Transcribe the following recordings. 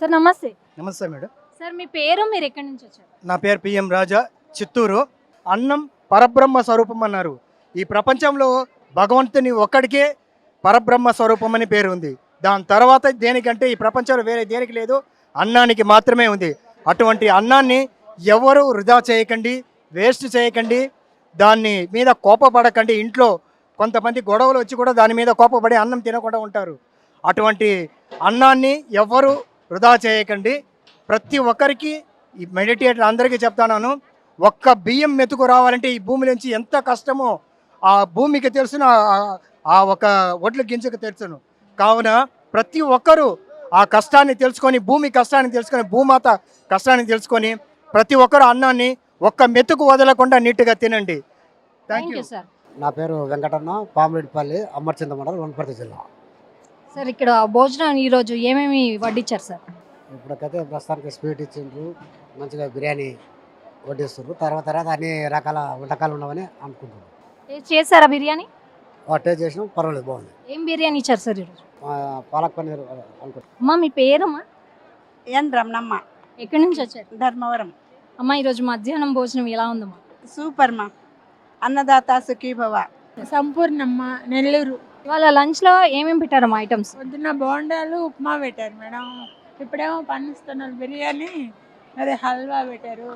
Sir నమస్తే. నమస్తే madam. Sir మీ పేరు మీరు ఎక్కడి నుంచి వచ్చారు? నా పేరు పిఎం రాజా చిత్తూరు. అన్నం పరబ్రహ్మ స్వరూపం అన్నారు. ఈ ప్రపంచంలో భగవంతుని ఒక్కడికే పరబ్రహ్మ స్వరూపం అని పేరు ఉంది. దాని తర్వాత దేనికంటే ఈ ప్రపంచంలో వేరే దేనికి లేదు అన్నానికి మాత్రమే ఉంది. అటువంటి అన్నాన్ని ఎవరు వృధా చేయకండి వేస్ట్ చేయకండి దాన్ని మీద కోపపడకండి. ఇంట్లో కొంతమంది గొడవలు వచ్చి కూడా దాని మీద కోపపడి అన్నం తినకుండా ఉంటారు. అటువంటి అన్నాన్ని ఎవరు వృధా చేయకండి. ప్రతి ఒక్కరికి ఈ మెడిటేటర్ అందరికీ చెప్తాను ఒక్క బియ్యం మెతుకు రావాలంటే ఈ భూమి నుంచి ఎంత కష్టమో ఆ భూమికి తెలుసును ఆ- ఒక ఒడ్ల గింజకు తెలుసును. కావున ప్రతి ఒక్కరూ ఆ కష్టాన్ని తెలుసుకొని భూమి కష్టాన్ని తెలుసుకొని భూమాత కష్టాన్ని తెలుసుకొని ప్రతి ఒక్కరు అన్నాన్ని ఒక్క మెతుకు వదలకుండా నీట్గా తినండి. థ్యాంక్ యూ సార్ నా పేరు వెంకటన్న పామిరెడ్డిపల్లి అమర్చింత మండలం వనపర్తి జిల్లా. సార్ ఇక్కడ భోజనం ఈరోజు ఏమేమి వడ్డించారు సార్? ఇప్పటికైతే ప్రస్తుతానికి స్వీట్ ఇచ్చిండ్రు మంచిగా బిర్యానీ వడ్డిస్తారు తర్వాత తర్వాత అన్ని రకాల వంటకాలు ఉన్నామని అనుకుంటున్నాం. టేస్ట్ చేశారా బిర్యానీ? ఆ టేస్ట్ చేసినాం పర్వాలేదు బాగుంది. ఏం బిర్యానీ ఇచ్చారు సార్ ఈరోజు పాలక్ పన్నీర్ అనుకుంటున్నాం. అమ్మా మీ పేరమ్మా? ఎన్ రమణమ్మ. ఎక్కడి నుంచి వచ్చారు? ధర్మవరం. అమ్మా ఈరోజు మధ్యాహ్నం భోజనం ఎలా ఉందమ్మా? సూపర్ మా అన్నదాత సుఖీభవ. సంపూర్ణమ్మ నెల్లూరు. ఇవాళ లంచ్లో ఏమేమి పెట్టారమ్మా ఐటమ్స్ పొద్దున్న బోండాలు ఉప్మా పెట్టారు మేడం. ఇప్పుడేమో పన్నిస్తున్నారు బిర్యానీ అదే హల్వా పెట్టారు.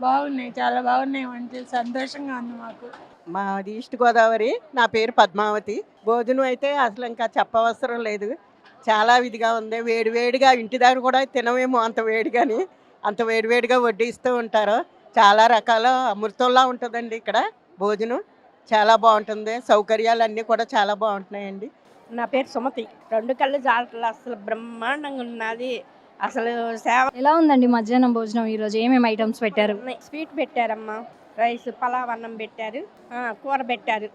బాగున్నాయి చాలా బాగున్నాయి వంటలు. సంతోషంగా ఉంది మాకు. మాది ఈస్ట్ గోదావరి నా పేరు పద్మావతి. భోజనం అయితే అసలు ఇంకా చెప్పవసరం లేదు. చాలా విధిగా ఉంది. వేడి వేడిగా ఇంటి దగ్గర కూడా తినమేమో అంత వేడిగాని అంత వేడివేడిగా వడ్డిస్తూ ఉంటారు. చాలా రకాల అమృతంలా ఉంటుందండి ఇక్కడ భోజనం. చాలా బాగుంటుంది. సౌకర్యాలు అన్నీ కూడా చాలా బాగుంటున్నాయండి. నా పేరు సుమతి. రెండు కళ్ళు జాగ్రత్తలు అసలు బ్రహ్మాండంగా ఉన్నది. అసలు సేవ ఎలా ఉందండి మధ్యాహ్నం భోజనం? ఈరోజు ఏమేమి ఐటమ్స్ పెట్టారు? స్వీట్ పెట్టారమ్మా. రైస్ పలావ్ అన్నం పెట్టారు. ఆ, కూర పెట్టారు.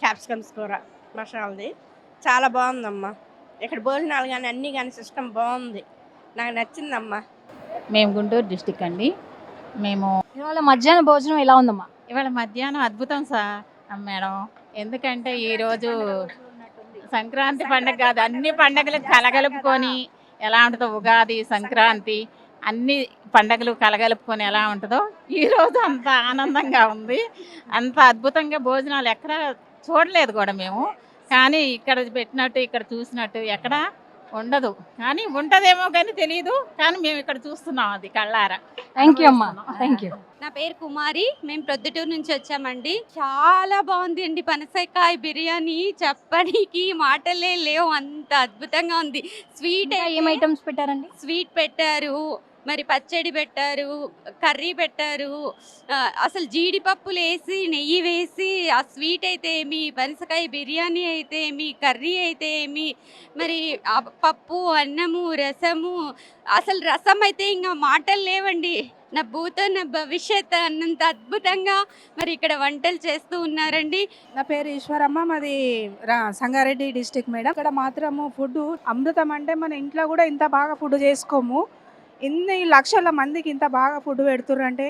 క్యాప్సికమ్స్ కూర మసాలాది. చాలా బాగుందమ్మా. ఇక్కడ భోజనాలు కానీ అన్నీ కానీ సిస్టమ్ బాగుంది. నాకు నచ్చిందమ్మా. మేము గుంటూరు డిస్టిక్ అండి. మేము ఇవాళ మధ్యాహ్నం భోజనం ఎలా ఉందమ్మా? ఇవాళ మధ్యాహ్నం అద్భుతం సార్. మేడం ఎందుకంటే ఈరోజు సంక్రాంతి పండగ కాదు అన్ని పండగలు కలగలుపుకొని ఎలా ఉంటుందో ఉగాది సంక్రాంతి అన్ని పండగలు కలగలుపుకొని ఎలా ఉంటుందో ఈరోజు అంత ఆనందంగా ఉంది. అంత అద్భుతంగా భోజనాలు ఎక్కడ చూడలేదు కూడా మేము. కానీ ఇక్కడ పెట్టినట్టు ఇక్కడ చూసినట్టు ఎక్కడ ఉండదు. కానీ ఉంటదేమో కానీ తెలియదు కానీ మేము ఇక్కడ చూస్తున్నాం అది కళ్ళారా. థ్యాంక్ యూ అమ్మా. థ్యాంక్ యూ నా పేరు కుమారి. మేము ప్రొద్దుటూరు నుంచి వచ్చామండి. చాలా బాగుంది అండి పనసకాయ బిర్యానీ. చెప్పడానికి మాటలే లేవు. అంత అద్భుతంగా ఉంది. స్వీట్ ఏం ఐటమ్స్ పెట్టారండి? స్వీట్ పెట్టారు. మరి పచ్చడి పెట్టారు కర్రీ పెట్టారు అసలు జీడిపప్పులు వేసి నెయ్యి వేసి ఆ స్వీట్ అయితే ఏమి పనసకాయ బిర్యానీ అయితే ఏమి కర్రీ అయితే ఏమి మరి పప్పు అన్నము రసము అసలు రసం అయితే ఇంకా మాటలు లేవండి. నా భూత నా భవిష్యత్ అన్నంత అద్భుతంగా మరి ఇక్కడ వంటలు చేస్తూ ఉన్నారండి. నా పేరు ఈశ్వరమ్మ మాది రా- సంగారెడ్డి డిస్టిక్ మేడం. ఇక్కడ మాత్రము ఫుడ్ అమృతం అంటే మన ఇంట్లో కూడా ఇంత బాగా ఫుడ్ చేసుకోము. ఇన్ని లక్షల మందికి ఇంత బాగా ఫుడ్ పెడుతుర్రు అంటే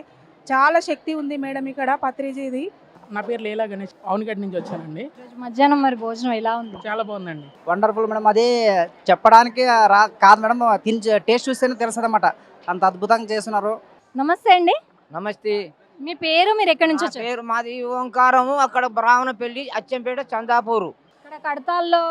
చాలా శక్తి ఉంది మేడం ఇక్కడ పత్రిజీది. నా పేరు లీలా గణేష్. పవన్గఢ్ నుంచి వచ్చానండి. మధ్యాహ్నం మరి భోజనం ఎలా ఉంది? చాలా బాగుందండి. వండర్ఫుల్ మేడం అది చెప్పడానికి రా కాదు మేడం తిని టేస్ట్ చూస్తేనే తెలుస్తుంది అనమాట అంత అద్భుతంగా చేస్తున్నారు. నమస్తే అండి. నమస్తే. మీ పేరు మీరు ఎక్కడి నుంచి వచ్చారు? పేరు మాది ఓంకారము అక్కడ బ్రాహ్మణపల్లి అచ్చంపేట చందాపూరు. ఇక్కడ కడతాల్లో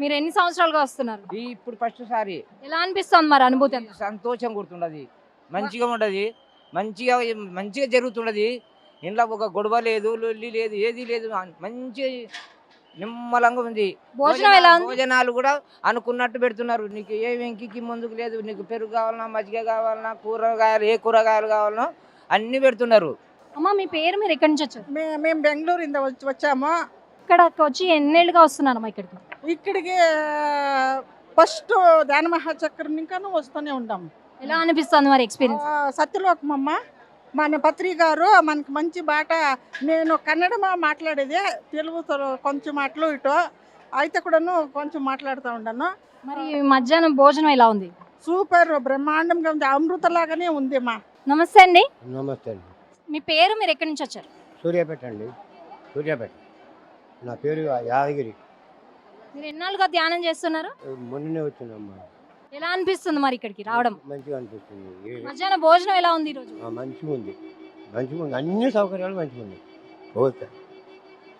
మీరు ఎన్ని సంవత్సరాలుగా వస్తున్నారు? ఈ ఇప్పుడు ఫస్ట్ సారి. ఎలా అనిపిస్తుంది మరి అనుభూతి ఎంత? సంతోషం గుర్తుండదు. మంచిగా ఉండదు. మంచిగా మంచిగా జరుగుతుండదు. ఇంట్లో ఒక గొడవ లేదు లొల్లి లేదు ఏది లేదు. మంచి నిమ్మలంగా ఉంది. భోజనం ఎలా ఉంది? భోజనాలు కూడా అనుకున్నట్టు పెడుతున్నారు. నీకు ఏ వెంకికి ముందుకు లేదు. నీకు పెరుగు కావాలన్నా మజ్జిగ కావాలన్నా కూరగాయలు ఏ కూరగాయలు కావాలన్నా అన్ని పెడుతున్నారు. అమ్మా మీ పేరు మీరు ఎక్కడి నుంచి వచ్చారు? మే మేము బెంగళూరు ఇంత వచ్చి వచ్చాము. ఇక్కడ వచ్చి ఎన్నేళ్ళుగా వస్తున్నారమ్మా ఇక్కడికి? ఇక్కడికి ఫస్ట్ ధ్యాన మహాచక్రం ఇంకాను వస్తూనే ఉంటాం ఎలా అనిపిస్తుంది మరి ఎక్స్పీరియన్స్ ఆ, సత్యలోకమమ్మ మన పత్రి గారు మనకి మంచి బాట. నేను కన్నడ మాట్లాడేది తెలుగుతో కొంచెం మాటలు ఇటు అయితే కూడాను కొంచెం మాట్లాడుతూ ఉన్నాను మరి మధ్యాహ్నం భోజనం ఎలా ఉంది? సూపర్ బ్రహ్మాండంగా ఉంది. అమృతలాగానే ఉంది మా. నమస్తే అండి. నమస్తే అండి. మీ పేరు మీరు ఎక్కడి నుంచి వచ్చారు? సూర్యాపేట అండి. సూర్యాపేట. నా పేరు యాదగిరి. మీరు ఎన్నాళ్ళుగా ధ్యానం చేస్తున్నారు? మొన్ననే వచ్చిందమ్మా ఎలా అనిపిస్తుంది మరి ఇక్కడికి రావడం? మంచిగా అనిపిస్తుంది. ఏ- మధ్యాహ్నం భోజనం ఎలా ఉంది ఈరోజు? ఆ, మంచిగా ఉంది మంచిగా ఉంది అన్ని సౌకర్యాలు మంచిగా ఉన్నాయి ఓకే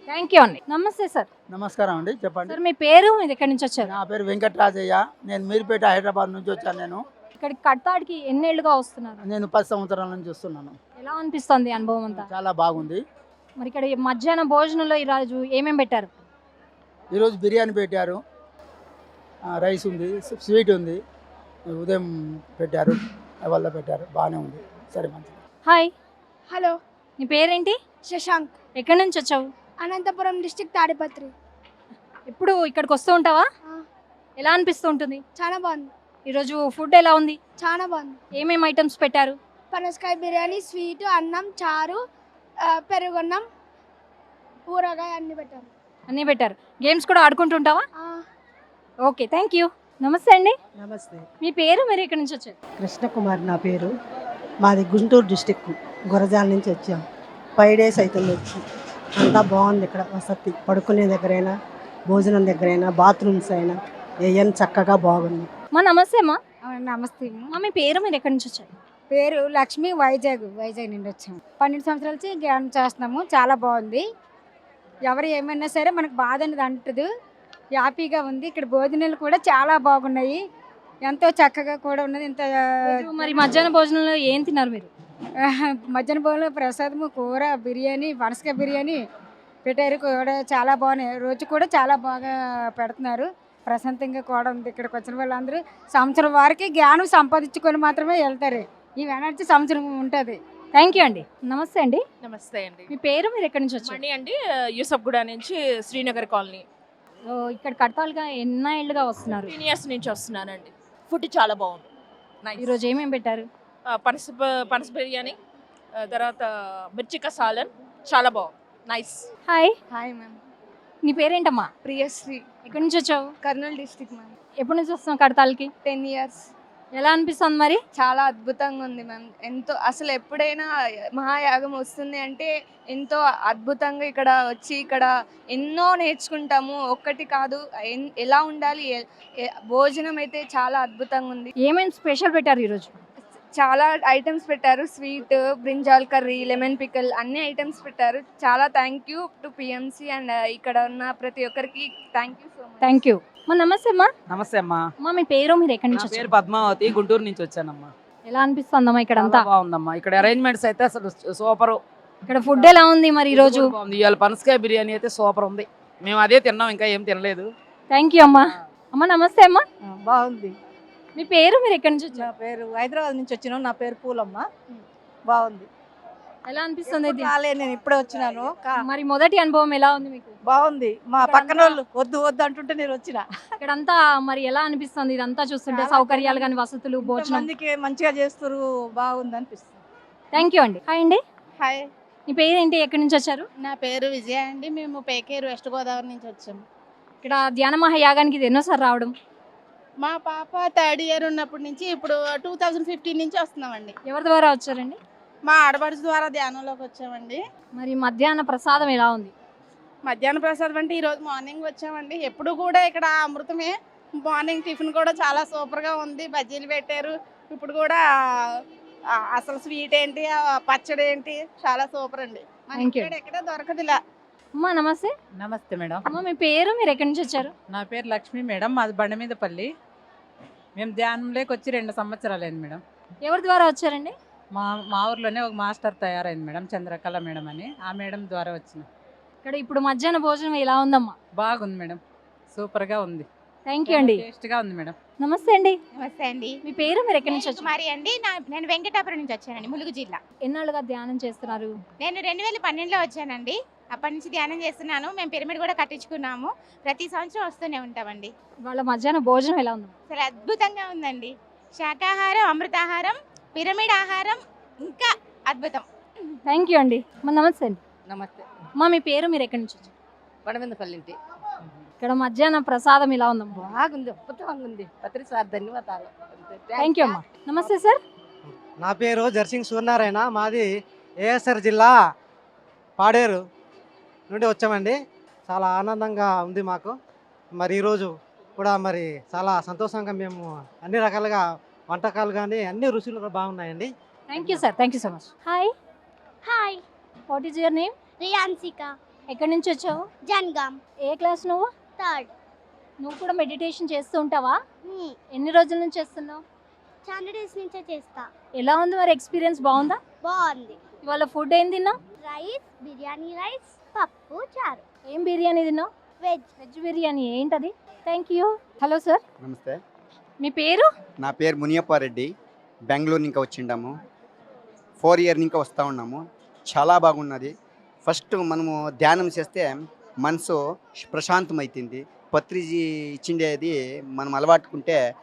థ్యాంక్ యూ అండి. నమస్తే సార్. నమస్కారం అండి. చెప్పండి. సార్ మీ పేరు? మీరు ఎక్కడి నుంచి వచ్చారు? నా పేరు వెంకటరాజయ్య. నేను మీర్పేట హైదరాబాద్ నుంచి వచ్చాను నేను. ఇక్కడికి కడతాడికి ఎన్నేళ్ళుగా వస్తున్నారు? నేను పది సంవత్సరాల నుంచి వస్తున్నాను. ఎలా అనిపిస్తుంది అనుభవం అంతా? చాలా బాగుంది. మరి ఇక్కడ ఈ మధ్యాహ్నం భోజనంలో ఈరోజు ఏమేమి పెట్టారు? ఈరోజు బిర్యానీ పెట్టారు. ఆ, రైస్ ఉంది స్వీట్ ఉంది. ఉదయం పెట్టారు వల్ల పెట్టారు. బాగానే ఉంది. సరే మంచిది. హాయ్. హలో. నీ పేరేంటి? శశాంక్. ఎక్కడి నుంచి వచ్చావు? అనంతపురం డిస్టిక్ తాడిపత్రి. ఎప్పుడు ఇక్కడికి వస్తూ ఉంటావా? ఎలా అనిపిస్తూ ఉంటుంది? చాలా బాగుంది. ఈరోజు ఫుడ్ ఎలా ఉంది? చాలా బాగుంది. ఏమేమి ఐటమ్స్ పెట్టారు? పనసకాయ బిర్యానీ స్వీట్ అన్నం చారు ఆ, పెరుగున్నం ఊరగాయ అన్ని పెట్టారు. అన్నీ పెట్టారు. గేమ్స్ కూడా ఆడుకుంటుంటావా? ఓకే థ్యాంక్ యూ నమస్తే అండి. నమస్తే. మీ పేరు మీరు ఎక్కడి నుంచి వచ్చారు? కృష్ణకుమార్ నా పేరు. మాది గుంటూరు డిస్టిక్ గురజాల నుంచి వచ్చాం. ఫైవ్ డేస్ అవుతుంది వచ్చి. అంతా బాగుంది ఇక్కడ వసతి. పడుకునే దగ్గరైనా భోజనం దగ్గరైనా బాత్రూమ్స్ అయినా ఏయని చక్కగా బాగుంది. మా నమస్తే అమ్మా. నమస్తే మా మీ పేరు మీరు ఎక్కడి నుంచి వచ్చారు? పేరు లక్ష్మి వైజాగ్ వైజాగ్ నుండి వచ్చాము పన్నెండు సంవత్సరాల నుంచి జ్ఞానం చేస్తున్నాము. చాలా బాగుంది. ఎవరు ఏమైనా సరే మనకు బాధ అనేది అంటదు. హ్యాపీగా ఉంది. ఇక్కడ భోజనాలు కూడా చాలా బాగున్నాయి. ఎంతో చక్కగా కూడా ఉన్నది. ఇంత మరి మధ్యాహ్న భోజనంలో ఏం తిన్నారు మీరు? మధ్యాహ్న భోజనంలో ప్రసాదము కూర బిర్యానీ పనసకాయ బిర్యానీ పెట్టారు. కూడా చాలా బాగున్నాయి. రోజు కూడా చాలా బాగా పెడుతున్నారు. ప్రశాంతంగా కూడా ఉంది ఇక్కడికి వచ్చిన వాళ్ళందరూ. సంవత్సరం వారికి జ్ఞానం సంపాదించుకొని మాత్రమే వెళ్తారు. ఈ ఎనర్జీ సంవత్సరం ఉంటుంది. థ్యాంక్ యూ అండి. నమస్తే అండి. నమస్తే అండి. మీ పేరు మీరు ఎక్కడి నుంచి వచ్చారు? మణి అండి యూసఫ్గూడ నుంచి శ్రీనగర్ కాలనీ. ఓ, ఇక్కడ కడతాలుగా ఎన్నేళ్ళుగా వస్తున్నారు? ఫిఫ్టీన్ ఇయర్స్ నుంచి వస్తున్నానండి. ఫుడ్ చాలా బాగుంది. ఈరోజు ఏమేమి పెట్టారు? పనస పనస బిర్యానీ ఆ, తర్వాత మిర్చి కసాలన్ చాలా బాగుంది. నైస్ హాయ్ హాయ్ మ్యామ్ నీ పేరేంటమ్మా? ప్రియశ్రీ. ఎక్కడి నుంచి వచ్చావు? కర్నూలు డిస్టిక్ మ్యామ్ ఎప్పటి నుంచి వస్తున్నావు కడతాలకి? టెన్ ఇయర్స్ ఎలా అనిపిస్తుంది మరి? చాలా అద్భుతంగా ఉంది మ్యామ్. ఎంతో అసలు ఎప్పుడైనా మహాయాగం వస్తుంది అంటే ఎంతో అద్భుతంగా ఇక్కడ వచ్చి ఇక్కడ ఎన్నో నేర్చుకుంటాము. ఒక్కటి కాదు ఎలా ఉండాలి భోజనం అయితే చాలా అద్భుతంగా ఉంది. ఏమేమి స్పెషల్ పెట్టారు ఈరోజు? చాలా ఐటమ్స్ పెట్టారు. Sweet brinjal curry lemon pickle అన్ని ఐటమ్స్ పెట్టారు. చాలా thank you to PMC and ఇక్కడ ఉన్న ప్రతి ఒక్కరికి thank you so much. Thank you. మా నమస్తే అమ్మా. నమస్తే అమ్మా. అమ్మా మీ పేరు మీరు ఎక్కడి నుంచి నా పేరు వచ్చారు? పద్మావతి గుంటూరు నుంచి వచ్చానమ్మా. ఎలా అనిపిస్తుందమ్మా ఇక్కడ చాలా అంతా బాగుందమ్మా. ఇక్కడ అరేంజ్మెంట్స్ అయితే అసలు సూపర్. ఇక్కడ ఫుడ్ ఎలా ఉంది మరి ఈరోజు బాగుంది. ఇవాళ పనసకాయ బిర్యానీ అయితే సూపర్ ఉంది. మేము అదే తిన్నాం ఇంకా ఏం తినలేదు. థ్యాంక్ యూ అమ్మా. అమ్మా నమస్తే అమ్మా. బాగుంది. మీ పేరు మీరు ఎక్కడి నుంచి వచ్చారు? నా పేరు హైదరాబాద్ నుంచి వచ్చినాం. నా పేరు పూలమ్మ. బాగుంది. ఎలా అనిపిస్తుంది ఇది? రాలే నేను ఇప్పుడే వచ్చినాను. కా- మరి మొదటి అనుభవం ఎలా ఉంది మీకు? బాగుంది. మా పక్కన వాళ్ళు వద్దు వద్దు అంటుంటే నేను వచ్చిన. ఇక్కడంతా మరి ఎలా అనిపిస్తుంది? ఇదంతా చూస్తుంటే చాలా సౌకర్యాలు కానీ వసతులు భోజనం? మందికి మంచిగా చేస్తారు బాగుంది అనిపిస్తుంది. థ్యాంక్ యూ అండి. హాయ్ అండి. హాయ్ మీ పేరేంటి? ఎక్కడి నుంచి వచ్చారు? నా పేరు విజయ అండి. మేము పేకేరు వెస్ట్ గోదావరి నుంచి వచ్చాము ఇక్కడ ధ్యాన మహాయాగానికి ఇది ఎన్నోసారి రావడం? మా పాప థర్డ్ ఇయర్ ఉన్నప్పటి నుంచి ఇప్పుడు టూ థౌజండ్ ఫిఫ్టీన్ నుంచి వస్తున్నామండి. ఎవరి ద్వారా వచ్చారండి? మా ఆడపడుచు ద్వారా ధ్యానంలోకి వచ్చామండి. మరి మధ్యాహ్న ప్రసాదం ఎలా ఉంది? మధ్యాహ్న ప్రసాదం అంటే ఈరోజు మార్నింగ్ వచ్చామండి. ఎప్పుడు కూడా ఇక్కడ అమృతమే మార్నింగ్ టిఫిన్ కూడా చాలా సూపర్గా ఉంది. బజ్జీలు పెట్టారు. ఇప్పుడు కూడా అసలు స్వీట్ ఏంటి పచ్చడి ఏంటి చాలా సూపర్ అండి. ఎక్కడ దొరకదు ఇలా. అమ్మా నమస్తే. నమస్తే మేడం. అమ్మ మీ పేరు? మీరు ఎక్కడి నుంచి వచ్చారు? నా పేరు లక్ష్మి మేడం. మాది బండ మీద పల్లి మేము ధ్యానంలోకి వచ్చి రెండు సంవత్సరాలు అయింది మేడం. ఎవరి ద్వారా వచ్చారండి? మా మా ఊర్లోనే ఒక మాస్టర్ తయారైంది మేడం చంద్రకళ మేడం అని. ఆ మేడం ద్వారా వచ్చిన. ఇక్కడ ఇప్పుడు మధ్యాహ్న భోజనం ఎలా ఉందమ్మా? బాగుంది మేడం. సూపర్గా ఉంది. థ్యాంక్ యూ అండి. టేస్ట్గా ఉంది మేడం. నమస్తే అండి. నమస్తే అండి. మీ పేరు మీరు ఎక్కడి నుంచి వచ్చారు కుమారి అండి. నా నేను వెంకటాపురం నుంచి వచ్చానండి ములుగు జిల్లా. ఎన్నాళ్ళుగా ధ్యానం చేస్తున్నారు? నేను రెండు వేల పన్నెండులో వచ్చానండి. అప్పటి నుంచి ధ్యానం చేస్తున్నాను. మేము పిరమిడ్ కూడా కట్టించుకున్నాము. ప్రతి సంవత్సరం వస్తూనే ఉంటామండి. వాళ్ళ మధ్యాహ్న భోజనం ఎలా ఉంది? అసలు అద్భుతంగా ఉందండి. శాకాహారం అమృతాహారం పిరమిడ్ ఆహారం ఇంకా అద్భుతం. థ్యాంక్ యూ అండి. మా నమస్తే అండి. నమస్తే. అమ్మా మీ పేరు మీరు ఎక్కడి నుంచి వచ్చారు? వడమిందపల్లి ఇంటి ఇక్కడ మధ్యాహ్న ప్రసాదం ఎలా ఉందమ్మా. బాగుంది అద్భుతంగా ఉంది పత్రి సార్ ధన్యవాదాలు. థ్యాంక్ యూ అమ్మా. నమస్తే సార్. నా పేరు జర్సింగ్ సూర్యనారాయణ. మాది ఏఎస్ఆర్ జిల్లా పాడేరు నుండి వచ్చామండి. చాలా ఆనందంగా ఉంది మాకు. మరి ఈరోజు కూడా మరి చాలా సంతోషంగా మేము అన్ని రకాలుగా వంటకాలు కానీ అన్ని రుచులు కూడా బాగున్నాయండి. Thank you sir thank you so much hi hi what is your name Riyansika ఎక్కడి నుంచి వచ్చావు? జన్గామ్ ఏ క్లాస్ నువ్వు? థర్డ్ నువ్వు కూడా మెడిటేషన్ చేస్తూ ఉంటావా? ఎన్ని రోజుల నుంచి చేస్తున్నావు? చాలా డేస్ నుంచే చేస్తా. ఎలా ఉంది మరి ఎక్స్పీరియన్స్ బాగుందా? బాగుంది. ఇవాళ ఫుడ్ ఏం తిన్నావు? రైస్ బిర్యానీ రైస్ పప్పు చారు. ఏం బిర్యానీ తిన్నావు? Veg veg biryani. ఏంటది? థ్యాంక్ యూ హలో సార్ నమస్తే. మీ పేరు? నా పేరు మునియప్పారెడ్డి. బెంగళూరు ఇంకా వచ్చిండాము. ఫోర్ ఇయర్ ఇంకా వస్తూ ఉన్నాము. చాలా బాగున్నది. ఫస్ట్ మనము ధ్యానం చేస్తే మనసు ప్రశాంతమవుతుంది పత్రిజీ ఇచ్చిండేది మనం అలవాటుకుంటే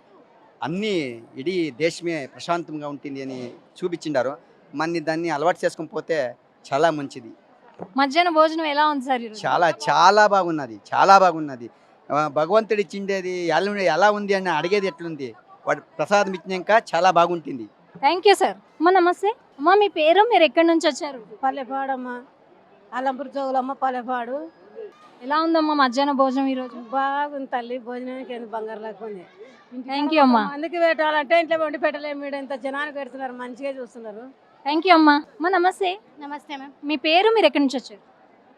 అన్నీ ఇడీ దేశమే ప్రశాంతంగా ఉంటుంది అని చూపించిండారు. మన దాన్ని అలవాటు చేసుకొని పోతే చాలా మంచిది. మధ్యాహ్నం భోజనం ఎలా ఉంది సార్ ఈరోజు? చాలా చాలా బాగున్నది. చాలా బాగున్నది. భగవంతుడు ఇచ్చిండేది ఎలా ఎలా ఉంది అని అడిగేది ఎట్లుంది? వాడు ప్రసాదం ఇచ్చినాక చాలా బాగుంటుంది. థ్యాంక్ యూ సార్ అమ్మ నమస్తే. అమ్మ మీ పేరు? మీరు ఎక్కడి నుంచి వచ్చారు? పల్లెపాడమ్మ. అల్లంపూర్ చౌలమ్మ పల్లెపాడు. ఎలా ఉందమ్మా మధ్యాహ్నం భోజనం ఈరోజు? బాగుంది తల్లి భోజనానికి ఎందుకు బంగారు లేకపోయింది థ్యాంక్ యూ అమ్మా. అందుకే పెట్టాలంటే ఇంట్లో వండి పెట్టలేము మీరు ఇంత జనానికి పెడుతున్నారు మంచిగా చూస్తున్నారు. థ్యాంక్ యూ అమ్మా. అమ్మ నమస్తే. నమస్తే మ్యామ్ మీ పేరు? మీరు ఎక్కడి నుంచి వచ్చారు?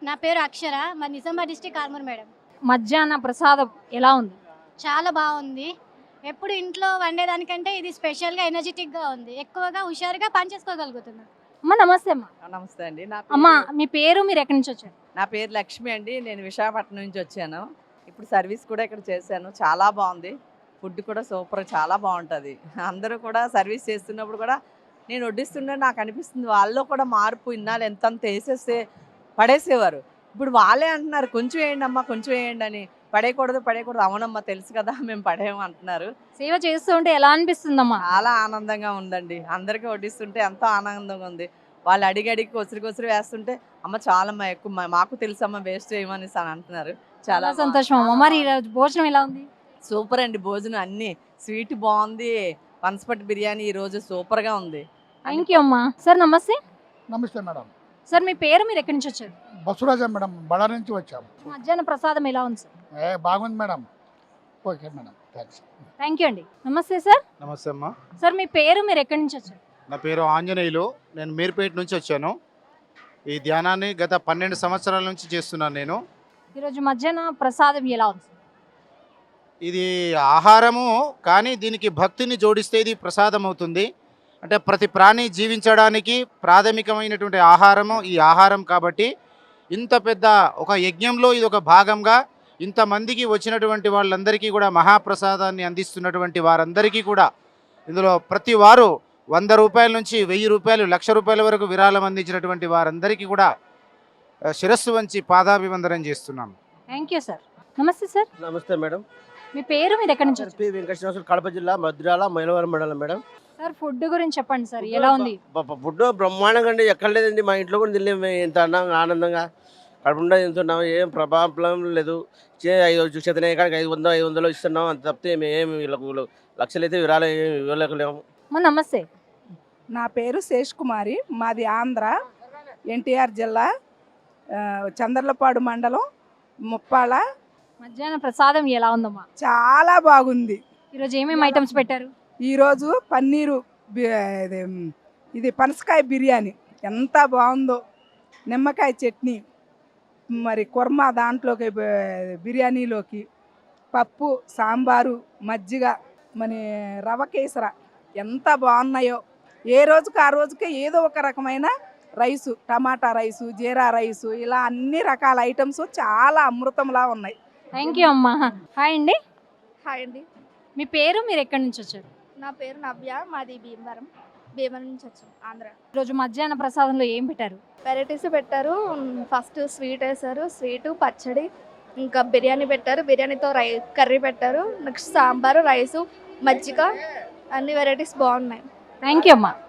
నా పేరు అక్షర మా నిజామాబాద్ డిస్టిక్ ఆర్మూర్ మేడం. మధ్యాహ్న ప్రసాదం ఎలా ఉంది? చాలా బాగుంది. ఎప్పుడు ఇంట్లో వండేదానికంటే ఇది స్పెషల్గా ఎనర్జెటిక్గా ఉంది. ఎక్కువగా హుషారుగా పని చేసుకోగలుగుతున్నాం. అమ్మ నమస్తే అమ్మా. నమస్తే అండి. నా అమ్మ మీ పేరు మీరు ఎక్కడి నుంచి వచ్చారు? నా పేరు లక్ష్మి అండి. నేను విశాఖపట్నం నుంచి వచ్చాను. ఇప్పుడు సర్వీస్ కూడా ఇక్కడ చేశాను. చాలా బాగుంది. ఫుడ్ కూడా సూపర్ చాలా బాగుంటుంది. అందరూ కూడా సర్వీస్ చేస్తున్నప్పుడు కూడా నేను వడ్డిస్తుంటే నాకు అనిపిస్తుంది వాళ్ళలో కూడా మార్పు ఇన్నాళ్ళు ఎంత అంత వేసేస్తే పడేసేవారు. ఇప్పుడు వాళ్ళే అంటున్నారు కొంచెం వేయండి అమ్మా కొంచెం వేయండి అని. పడేయకూడదు పడేయకూడదు. అవునమ్మా తెలుసు కదా మేము పడేయము అంటున్నారు. సేవ చేస్తూ ఉంటే ఎలా అనిపిస్తుందమ్మా? చాలా ఆనందంగా ఉందండి. అందరికీ వడ్డిస్తుంటే ఎంతో ఆనందంగా ఉంది. వాళ్ళు అడిగి అడిగి కొసరి కొసరి వేస్తుంటే అమ్మ చాలమ్మా ఎక్కువ మాకు తెలుసమ్మా వేస్ట్ చేయమని అని అంటున్నారు. చాలా సంతోషం అమ్మ. మరి భోజనం ఎలా ఉంది? సూపర్ అండి భోజనం అన్ని. స్వీట్ బాగుంది. పనసపట్టు బిర్యానీ ఈ రోజు సూపర్గా ఉంది. థ్యాంక్ యూ అమ్మా. సార్ నమస్తే. నమస్తే మేడం. సార్ మీ పేరు మీరు ఎక్కడి నుంచి వచ్చారు? బసురాజా మేడం బళ్ళారి నుంచి వచ్చాం మధ్యాహ్న ప్రసాదం ఎలా ఉంది సార్? ఏ బాగుంది madam. Okay madam thanks. Thank you అండి. నమస్తే సార్. నమస్తే అమ్మా. సార్ మీ పేరు మీరు ఎక్కడి నుంచి వచ్చారు? నా పేరు ఆంజనేయులు. నేను మీర్పేట నుంచి వచ్చాను. ఈ ధ్యానాన్ని గత పన్నెండు సంవత్సరాల నుంచి చేస్తున్నాను నేను. ఈరోజు మధ్యాహ్న ప్రసాదం ఎలా ఉంది సార్? ఇది ఆహారము కానీ దీనికి భక్తిని జోడిస్తే ఇది ప్రసాదం అవుతుంది. అంటే ప్రతి ప్రాణి జీవించడానికి ప్రాథమికమైనటువంటి ఆహారము ఈ ఆహారం కాబట్టి ఇంత పెద్ద ఒక యజ్ఞంలో ఇది ఒక భాగంగా ఇంతమందికి వచ్చినటువంటి వాళ్ళందరికీ కూడా మహాప్రసాదాన్ని అందిస్తున్నటువంటి వారందరికీ కూడా ఇందులో ప్రతి వారు వంద రూపాయల నుంచి వెయ్యి రూపాయలు లక్ష రూపాయల వరకు విరాళం అందించినటువంటి వారందరికీ కూడా శిరస్సు వంచి పాదాభివందనం చేస్తున్నాను. Thank you sir namaste sir namaste madam. మీ పేరు మీరు ఎక్కడి నుంచి వెంకటేశ్వర కడప జిల్లా మద్రాల మైలవరం మండలం మేడం. సార్ ఫుడ్ గురించి చెప్పండి సార్ ఎలా ఉంది? ఫుడ్ బ్రహ్మాండంగా అండి ఎక్కడ లేదండి మా ఇంట్లో కూడా తినలేము మేము ఎంత అన్నంగా ఆనందంగా. కడుపుండా తింటున్నాం ఏం ప్రభావం లేదు. చే ఐదు చేతనే కాడికి ఐదు వందలు ఐదు వందలు ఇస్తున్నాం అంత తప్పితే మేము వీళ్ళకు లక్షలు అయితే ఏమి ఇవ్వలేకలేము నమస్తే. నా పేరు శేష్ కుమారి మాది ఆంధ్ర ఎన్టీఆర్ జిల్లా చంద్రలపాడు మండలం ముప్పాళ్ళ మధ్యాహ్న ప్రసాదం ఎలా ఉందమ్మా? చాలా బాగుంది. ఈరోజు ఏమేమి ఐటమ్స్ పెట్టారు? ఈరోజు పన్నీరు ఇది, ఇది పనసకాయ బిర్యానీ. ఎంత బాగుందో. నిమ్మకాయ చట్నీ మరి కుర్మా దాంట్లోకి బిర్యానీలోకి పప్పు సాంబారు మజ్జిగ మన రవ కేసర ఎంత బాగున్నాయో. ఏ రోజుకి ఆ రోజుకే ఏదో ఒక రకమైన rice tomato rice jeera rice ఇలా అన్ని రకాల ఐటమ్స్ చాలా అమృతంలా ఉన్నాయి. థ్యాంక్ యూ అమ్మా. హాయ్ అండి. హాయ్ అండి. మీ పేరు మీరు ఎక్కడి నుంచి వచ్చారు? నా పేరు నవ్య మాది భీమవరం భీమవరం నుంచి వచ్చాం ఆంధ్ర. ఈరోజు మధ్యాహ్న ప్రసాదంలో ఏం పెట్టారు? వెరైటీస్ పెట్టారు ఫస్ట్ స్వీట్ వేశారు స్వీట్ పచ్చడి ఇంకా బిర్యానీ పెట్టారు బిర్యానీతో రై కర్రీ పెట్టారు నెక్స్ట్ సాంబారు రైసు మజ్జిగ అన్ని వెరైటీస్ బాగున్నాయి. థ్యాంక్ యూ అమ్మా.